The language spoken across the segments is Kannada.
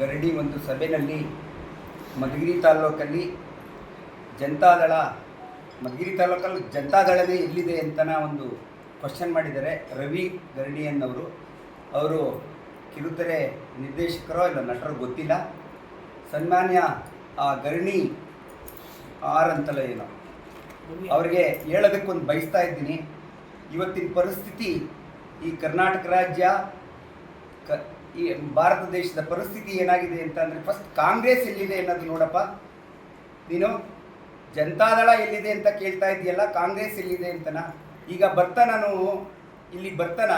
ಗರಡಿ ಒಂದು ಸಭೆಯಲ್ಲಿ ಮಧುಗಿರಿ ತಾಲೂಕಲ್ಲಿ ಜನತಾದಳ ಮಧುಗಿರಿ ತಾಲೂಕಲ್ಲಿ ಜನತಾದಳವೇ ಎಲ್ಲಿದೆ ಅಂತ ಒಂದು ಕ್ವಶನ್ ಮಾಡಿದ್ದಾರೆ. ರವಿ ಗರಡಿಯನ್ನವರು. ಅವರು ಕಿರುತೆರೆ ನಿರ್ದೇಶಕರೋ ಇಲ್ಲ, ನಟರೋ ಗೊತ್ತಿಲ್ಲ. ಸನ್ಮಾನ್ಯ ಆ ಗರಣಿ ಆರ್ ಅಂತಲೋ ಏನೋ. ಅವರಿಗೆ ಹೇಳೋದಕ್ಕೊಂದು ಬಯಸ್ತಾ ಇದ್ದೀನಿ. ಇವತ್ತಿನ ಪರಿಸ್ಥಿತಿ ಈ ಕರ್ನಾಟಕ ರಾಜ್ಯ ಕ ಈ ಭಾರತ ದೇಶದ ಪರಿಸ್ಥಿತಿ ಏನಾಗಿದೆ ಅಂತಂದರೆ ಫಸ್ಟ್ ಕಾಂಗ್ರೆಸ್ ಎಲ್ಲಿದೆ ಅನ್ನೋದು ನೋಡಪ್ಪ. ನೀನು ಜನತಾದಳ ಎಲ್ಲಿದೆ ಅಂತ ಕೇಳ್ತಾ ಇದೆಯಲ್ಲ ಕಾಂಗ್ರೆಸ್ ಎಲ್ಲಿದೆ ಅಂತನ? ಈಗ ಬರ್ತಾ ನಾನು, ಇಲ್ಲಿ ಬರ್ತಾನ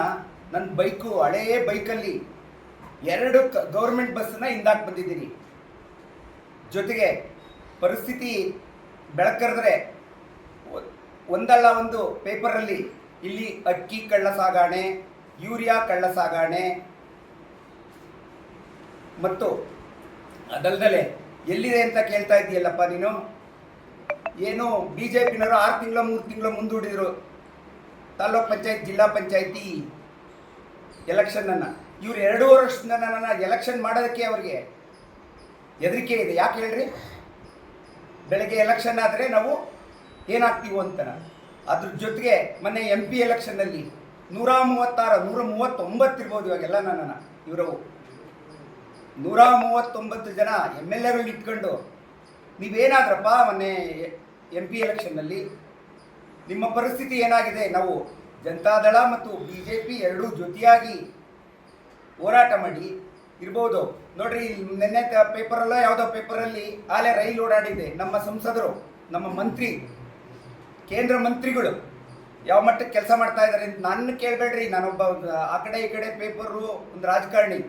ನನ್ನ ಬೈಕು ಹಳೆಯ ಬೈಕಲ್ಲಿ ಎರಡು ಕ ಗೌರ್ಮೆಂಟ್ ಬಸ್ಸನ್ನ ಹಿಂದಾಕ್ ಬಂದಿದ್ದೀನಿ. ಜೊತೆಗೆ ಪರಿಸ್ಥಿತಿ ಬೆಳಕರೆದ್ರೆ ಒಂದಲ್ಲ ಒಂದು ಪೇಪರಲ್ಲಿ ಇಲ್ಲಿ ಅಕ್ಕಿ ಕಳ್ಳ ಸಾಗಾಣೆ ಯೂರಿಯಾ ಕಳ್ಳ ಸಾಗಾಣೆ ಮತ್ತು ಅದಲ್ದಲೆ ಎಲ್ಲಿದೆ ಅಂತ ಕೇಳ್ತಾ ಇದೆಯಲ್ಲಪ್ಪ ನೀನು? ಏನು ಬಿ ಜೆ ಪಿನವರು ಆರು ತಿಂಗಳ, ಮೂರು ತಿಂಗಳು ಮುಂದೂಡಿದ್ರು. ತಾಲೂಕ್ ಪಂಚಾಯತ್, ಜಿಲ್ಲಾ ಪಂಚಾಯತಿ ಎಲೆಕ್ಷನನ್ನು. ಇವ್ರು ಎರಡೂವರೆ ವರ್ಷದಿಂದ ನನ್ನ ಎಲೆಕ್ಷನ್ ಮಾಡೋದಕ್ಕೆ ಅವರಿಗೆ ಹೆದರಿಕೆ ಇದೆ. ಯಾಕೆ ಹೇಳ್ರಿ? ಬೆಳಗ್ಗೆ ಎಲೆಕ್ಷನ್ ಆದರೆ ನಾವು ಏನಾಗ್ತೀವೋ ಅಂತ ಅದ್ರ ಜೊತೆಗೆ ಮೊನ್ನೆ ಎಂ ಪಿ ಎಲೆಕ್ಷನ್ನಲ್ಲಿ ನೂರ ಮೂವತ್ತಾರು, ನೂರ ಮೂವತ್ತೊಂಬತ್ತು ಇರ್ಬೋದು ಇವಾಗೆಲ್ಲ ನನ್ನ ಇವರವು. ನೂರ ಮೂವತ್ತೊಂಬತ್ತು ಜನ ಎಂ ಎಲ್ ಎಗಳು ಇಟ್ಕೊಂಡು ನೀವೇನಾದ್ರಪ್ಪ ಮೊನ್ನೆ ಎಂ ಪಿ ಎಲೆಕ್ಷನ್ನಲ್ಲಿ? ನಿಮ್ಮ ಪರಿಸ್ಥಿತಿ ಏನಾಗಿದೆ? ನಾವು ಜನತಾದಳ ಮತ್ತು ಬಿ ಜೆ ಪಿ ಎರಡೂ ಜೊತೆಯಾಗಿ ಹೋರಾಟ ಮಾಡಿ ಇರ್ಬೋದು. ನೋಡ್ರಿ ನಿನ್ನೆ ಪೇಪರಲ್ಲ, ಯಾವುದೋ ಪೇಪರಲ್ಲಿ ಆಲೆ ರೈಲು ಓಡಾಡಿದೆ. ನಮ್ಮ ಸಂಸದರು, ನಮ್ಮ ಮಂತ್ರಿ, ಕೇಂದ್ರ ಮಂತ್ರಿಗಳು ಯಾವ ಮಟ್ಟಕ್ಕೆ ಕೆಲಸ ಮಾಡ್ತಾ ಇದ್ದಾರೆ ಅಂತ ನನ್ನ ಕೇಳಬೇಡ್ರಿ. ನಾನೊಬ್ಬ, ಆ ಕಡೆ ಈ ಕಡೆ ಪೇಪರು, ಒಂದು ರಾಜಕಾರಣಿ.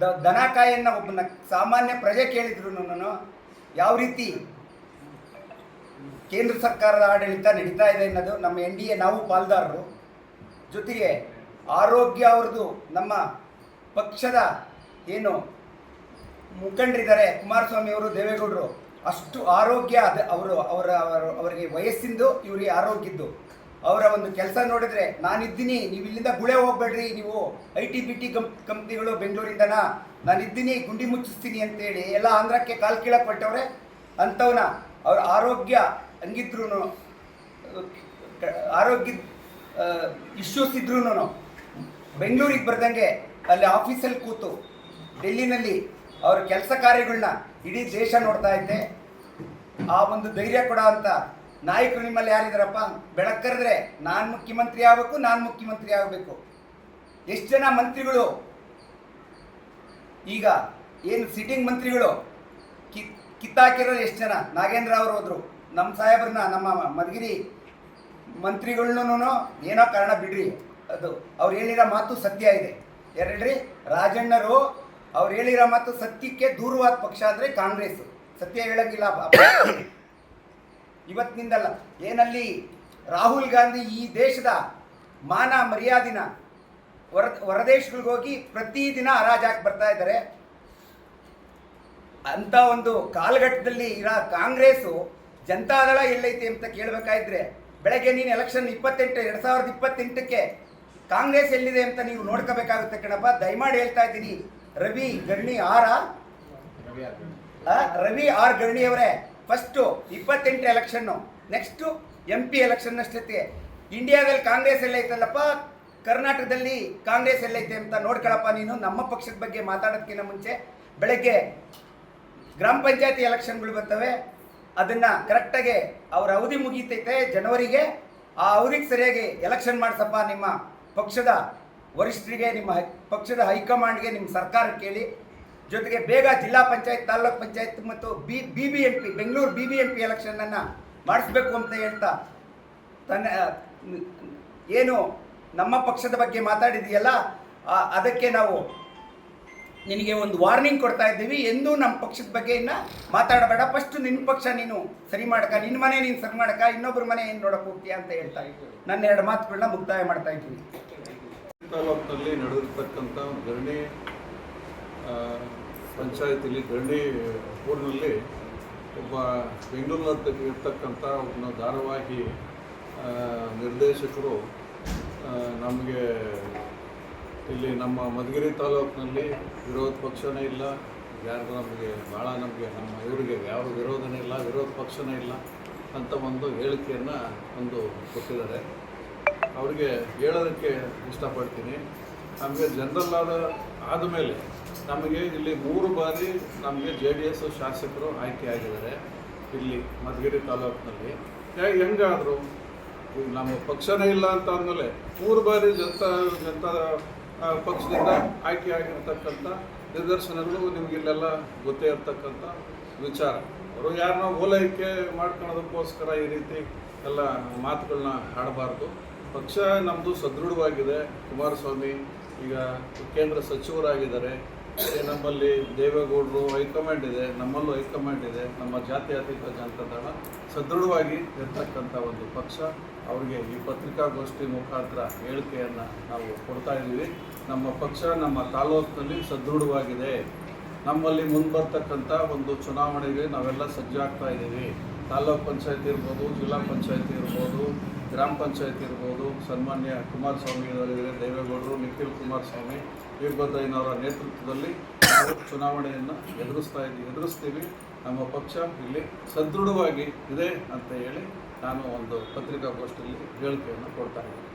ದ ಕಾಯನ್ನ ಒಬ್ಬನ ಸಾಮಾನ್ಯ ಪ್ರಜೆ ಕೇಳಿದ್ರು ಯಾವ ರೀತಿ ಕೇಂದ್ರ ಸರ್ಕಾರದ ಆಡಳಿತ ನಡೀತಾ ಇದೆ ಅನ್ನೋದು ನಮ್ಮ ಎನ್ ಡಿ ಎ ನಾವು ಪಾಲ್ದಾರರು. ಜೊತೆಗೆ ಆರೋಗ್ಯ ಅವ್ರದ್ದು ನಮ್ಮ ಪಕ್ಷದ ಏನು ಮುಖಂಡರಿದ್ದಾರೆ, ಕುಮಾರಸ್ವಾಮಿ ಅವರು, ದೇವೇಗೌಡರು, ಅಷ್ಟು ಆರೋಗ್ಯ ಅದ ಅವರ ಅವರ- ಅವರಿಗೆ ವಯಸ್ಸಿಂದು ಇವರಿಗೆ ಆರೋಗ್ಯದ್ದು. ಅವರ ಒಂದು ಕೆಲಸ ನೋಡಿದ್ರೆ ನಾನಿದ್ದೀನಿ ನೀವು ಇಲ್ಲಿಂದ ಗುಳೆ ಹೋಗ್ಬೇಡ್ರಿ, ನೀವು ಐ ಟಿ ಬಿ ಟಿ ಕಂಪ್ ಕಂಪ್ನಿಗಳು ಬೆಂಗಳೂರಿಂದನ? ನಾನಿದ್ದೀನಿ, ಗುಂಡಿ ಮುಚ್ಚಿಸ್ತೀನಿ ಅಂತೇಳಿ ಎಲ್ಲ ಆಂಧ್ರಕ್ಕೆ ಕಾಲು ಕೀಳಕ್ಕೆ ಕೊಟ್ಟವ್ರೆ ಅಂಥವನ್ನ ಅವ್ರ ಆರೋಗ್ಯ ಹಂಗಿದ್ರು ಆರೋಗ್ಯ ಇಶ್ಯೂಸ್ ಇದ್ರೂ ಬೆಂಗಳೂರಿಗೆ ಬರ್ದಂಗೆ ಅಲ್ಲಿ ಆಫೀಸಲ್ಲಿ ಕೂತು, ಡೆಲ್ಲಿನಲ್ಲಿ ಅವ್ರ ಕೆಲಸ ಕಾರ್ಯಗಳನ್ನ ಇಡೀ ದೇಶ ನೋಡ್ತಾ ಇದ್ದೆ. ಆ ಒಂದು ಧೈರ್ಯ ಕೊಡ ಅಂತ ನಾಯಕರು ನಿಮ್ಮಲ್ಲಿ ಯಾರಿದಾರಪ್ಪ? ಬೆಳಕರಿದ್ರೆ ನಾನು ಮುಖ್ಯಮಂತ್ರಿ ಆಗಬೇಕು, ನಾನು ಮುಖ್ಯಮಂತ್ರಿ ಆಗಬೇಕು. ಎಷ್ಟು ಜನ ಮಂತ್ರಿಗಳು? ಈಗ ಏನು ಸಿಟ್ಟಿಂಗ್ ಮಂತ್ರಿಗಳು? ಕಿ, ಕಿತ್ತಾಕಿರೋರು ಎಷ್ಟು ಜನ? ನಾಗೇಂದ್ರ ಅವರು ಹೋದ್ರು. ನಮ್ಮ ಸಾಹೇಬ್ರನ್ನ, ನಮ್ಮ ಮಧುಗಿರಿ ಮಂತ್ರಿಗಳನ್ನೂ ಏನೋ ಕಾರಣ ಬಿಡ್ರಿ. ಅದು ಅವ್ರು ಹೇಳಿರೋ ಮಾತು ಸತ್ಯ ಇದೆ. ಎರಡ್ರಿ ರಾಜಣ್ಣರು ಅವ್ರು ಹೇಳಿರೋ ಮಾತು ಸತ್ಯಕ್ಕೆ ದೂರವಾದ ಪಕ್ಷ ಅಂದರೆ ಕಾಂಗ್ರೆಸ್. ಸತ್ಯ ಹೇಳಂಗಿಲ್ಲ ಇವತ್ತಿನಿಂದಲ್ಲ. ಏನಲ್ಲಿ ರಾಹುಲ್ ಗಾಂಧಿ ಈ ದೇಶದ ಮಾನ ಮರ್ಯಾದಿನ ಹೊರ ಹೊರದೇಶಗಳಿಗೆ ಹೋಗಿ ಪ್ರತಿದಿನ ಹರಾಜಾಗಿ ಬರ್ತಾ ಇದ್ದಾರೆ. ಅಂತ ಒಂದು ಕಾಲಘಟ್ಟದಲ್ಲಿ ಇರೋ ಕಾಂಗ್ರೆಸ್ಸು ಜನತಾದಳ ಎಲ್ಲೈತೆ ಅಂತ ಕೇಳಬೇಕಾದ್ರೆ ಬೆಳಗ್ಗೆ ನೀನು ಎಲೆಕ್ಷನ್ ಇಪ್ಪತ್ತೆಂಟು ಎರಡು ಸಾವಿರದ ಇಪ್ಪತ್ತೆಂಟಕ್ಕೆ ಕಾಂಗ್ರೆಸ್ ಎಲ್ಲಿದೆ ಅಂತ ನೀವು ನೋಡ್ಕೋಬೇಕಾಗುತ್ತೆ ಕಣಪ್ಪ. ದಯಮಾಡಿ ಹೇಳ್ತಾ ಇದ್ದೀನಿ. ರವಿ ಗರ್ಣಿ ಆರ? ರವಿ ಆರ್ ಗರ್ಣಿಯವರೇ ಫಸ್ಟು ಇಪ್ಪತ್ತೆಂಟು election next M P election ಅಷ್ಟೊತ್ತಿಗೆ. ಇಂಡಿಯಾದಲ್ಲಿ ಕಾಂಗ್ರೆಸ್ ಎಲ್ಲೈತಲ್ಲಪ್ಪ ಕರ್ನಾಟಕದಲ್ಲಿ ಕಾಂಗ್ರೆಸ್ ಎಲ್ಲೈತೆ ಅಂತ ನೋಡ್ಕೊಳಪ್ಪ ನೀನು. ನಮ್ಮ ಪಕ್ಷದ ಬಗ್ಗೆ ಮಾತಾಡೋದಕ್ಕಿಂತ ಮುಂಚೆ ಬೆಳಗ್ಗೆ ಗ್ರಾಮ ಪಂಚಾಯತಿ ಎಲೆಕ್ಷನ್ಗಳು ಬರ್ತವೆ. ಅದನ್ನು ಕರೆಕ್ಟಾಗಿ ಅವರ ಅವಧಿ ಮುಗೀತೈತೆ ಜನವರಿಗೆ. ಆ ಅವಧಿಗೆ ಸರಿಯಾಗಿ ಎಲೆಕ್ಷನ್ ಮಾಡಿಸಪ್ಪ ನಿಮ್ಮ ಪಕ್ಷದ ವರಿಷ್ಠರಿಗೆ, ನಿಮ್ಮ ಪಕ್ಷದ ಹೈಕಮಾಂಡ್ಗೆ, ನಿಮ್ಮ ಸರ್ಕಾರಕ್ಕೆ ಕೇಳಿ ಜೊತೆಗೆ ಬೇಗ ಜಿಲ್ಲಾ ಪಂಚಾಯತ್ ತಾಲೂಕ್ ಪಂಚಾಯತ್ ಮತ್ತು B B M P Bengaluru B B M P ಎಲೆಕ್ಷನನ್ನು ಮಾಡಿಸ್ಬೇಕು ಅಂತ ಹೇಳ್ತಾ ತನ್ನ ಏನು ನಮ್ಮ ಪಕ್ಷದ ಬಗ್ಗೆ ಮಾತಾಡಿದೆಯಲ್ಲ ಅದಕ್ಕೆ ನಾವು ನಿನಗೆ ಒಂದು ವಾರ್ನಿಂಗ್ ಕೊಡ್ತಾ ಇದ್ದೀವಿ. ಎಂದೂ ನಮ್ಮ ಪಕ್ಷದ ಬಗ್ಗೆ ಇನ್ನ ಮಾತಾಡಬೇಡ. ಫಸ್ಟ್ ನಿನ್ನ ಪಕ್ಷ ನೀನು ಸರಿ ಮಾಡಕ ನಿನ್ನ ಮನೆ ನೀನು ಸರಿ ಮಾಡಕ ಇನ್ನೊಬ್ಬರ ಮನೆ ಏನು ನೋಡಕ್ಕೆ ಹೋಗ್ತೀಯ ಅಂತ ಹೇಳ್ತಾ ನನ್ನ ಎರಡು ಮಾತುಗಳನ್ನ ಮುಕ್ತಾಯ ಮಾಡ್ತಾ ಇದ್ದೀನಿ ತಾಲೂಕಿನಲ್ಲಿ ನಡೆದಿರ್ತಕ್ಕಂಥ ಧರಣಿ ಪಂಚಾಯತಿಲಿ ಧರಣಿ ಊರಿನಲ್ಲಿ ಒಬ್ಬ ಬೆಂಗಳೂರಿನಲ್ಲಿ ಇರ್ತಕ್ಕಂಥ ಒಬ್ಬನ ಧಾರಾವಾಹಿ ನಿರ್ದೇಶಕರು ನಮಗೆ ಇಲ್ಲಿ ನಮ್ಮ ಮಧುಗಿರಿ ತಾಲೂಕಿನಲ್ಲಿ ವಿರೋಧ ಪಕ್ಷನೇ ಇಲ್ಲ. ಯಾರು ನಮಗೆ ಭಾಳ ನಮಗೆ ನಮ್ಮ ಇವರಿಗೆ ಯಾವ ವಿರೋಧನೇ ಇಲ್ಲ, ವಿರೋಧ ಪಕ್ಷನೇ ಇಲ್ಲ ಅಂತ ಒಂದು ಹೇಳಿಕೆಯನ್ನು ಒಂದು ಕೊಟ್ಟಿದ್ದಾರೆ. ಅವರಿಗೆ ಹೇಳೋದಕ್ಕೆ ಇಷ್ಟಪಡ್ತೀನಿ. ನಮಗೆ ಜನರಲ್ ಆದ ಆದಮೇಲೆ ನಮಗೆ ಇಲ್ಲಿ ಮೂರು ಬಾರಿ ನಮಗೆ ಜೆ ಡಿ ಎಸ್ ಶಾಸಕರು ಆಯ್ಕೆ ಆಗಿದ್ದಾರೆ. ಇಲ್ಲಿ ಮಧುಗಿರಿ ತಾಲೂಕಿನಲ್ಲಿ. ಹೆಂಗಾದರೂ? ನಮ್ಮ ಪಕ್ಷನೇ ಇಲ್ಲ ಅಂತ ಅಂದಮೇಲೆ ಮೂರು ಬಾರಿ ಜನತಾ ಜನತಾ ಪಕ್ಷದಿಂದ ಆಯ್ಕೆ ಆಗಿರ್ತಕ್ಕಂಥ ನಿದರ್ಶನಗಳು ನಿಮ್ಗೆ ಇಲ್ಲೆಲ್ಲ ಗೊತ್ತೇ ಇರ್ತಕ್ಕಂಥ ವಿಚಾರ. ಅವರು ಯಾರನ್ನ ಓಲೈಕೆ ಮಾಡ್ಕೊಳ್ಳೋದಕ್ಕೋಸ್ಕರ ಈ ರೀತಿ ಎಲ್ಲ ಮಾತುಗಳನ್ನ ಆಡಬಾರ್ದು. ಪಕ್ಷ ನಮ್ಮದು ಸದೃಢವಾಗಿದೆ. ಕುಮಾರಸ್ವಾಮಿ ಈಗ ಕೇಂದ್ರ ಸಚಿವರಾಗಿದ್ದಾರೆ ನಮ್ಮಲ್ಲಿ ದೇವೇಗೌಡರು ಹೈಕಮಾಂಡ್ ಇದೆ, ನಮ್ಮಲ್ಲೂ ಹೈಕಮಾಂಡ್ ಇದೆ, ನಮ್ಮ ಜಾತಿ ಜಾತ್ಯತೀತ ಜನತಾದಳ ಸದೃಢವಾಗಿ ಇರ್ತಕ್ಕಂಥ ಒಂದು ಪಕ್ಷ, ಅವರಿಗೆ ಈ ಪತ್ರಿಕಾಗೋಷ್ಠಿ ಮುಖಾಂತರ ಹೇಳಿಕೆಯನ್ನು ನಾವು ಕೊಡ್ತಾ ಇದ್ದೀವಿ. ನಮ್ಮ ಪಕ್ಷ ನಮ್ಮ ತಾಲೂಕಿನಲ್ಲಿ ಸದೃಢವಾಗಿದೆ. ನಮ್ಮಲ್ಲಿ ಮುಂಬರ್ತಕ್ಕಂಥ ಒಂದು ಚುನಾವಣೆಗೆ ನಾವೆಲ್ಲ ಸಜ್ಜಾಗ್ತಾ ಇದ್ದೀವಿ. ತಾಲೂಕ್ ಪಂಚಾಯತ್ ಇರ್ಬೋದು, ಜಿಲ್ಲಾ ಪಂಚಾಯತಿ ಇರ್ಬೋದು ಗ್ರಾಮ ಪಂಚಾಯತ್ ಇರ್ಬೋದು, ಸನ್ಮಾನ್ಯ ಕುಮಾರಸ್ವಾಮಿ ಅವರಿದ್ದಾರೆ, ದೇವೇಗೌಡರು, ನಿಖಿಲ್ ಕುಮಾರಸ್ವಾಮಿ ವೀರಭದ್ರಯ್ಯನವರ ನೇತೃತ್ವದಲ್ಲಿ ನಾವು ಚುನಾವಣೆಯನ್ನು ಎದುರಿಸ್ತಾ ಇದ್ದೀವಿ ಎದುರಿಸ್ತೀವಿ. ನಮ್ಮ ಪಕ್ಷ ಇಲ್ಲಿ ಸದೃಢವಾಗಿ ಇದೆ ಅಂತ ಹೇಳಿ ನಾನು ಒಂದು ಪತ್ರಿಕಾಗೋಷ್ಠಿಯಲ್ಲಿ ಹೇಳಿಕೆಯನ್ನು ಕೊಡ್ತಾ ಇದ್ದೀನಿ.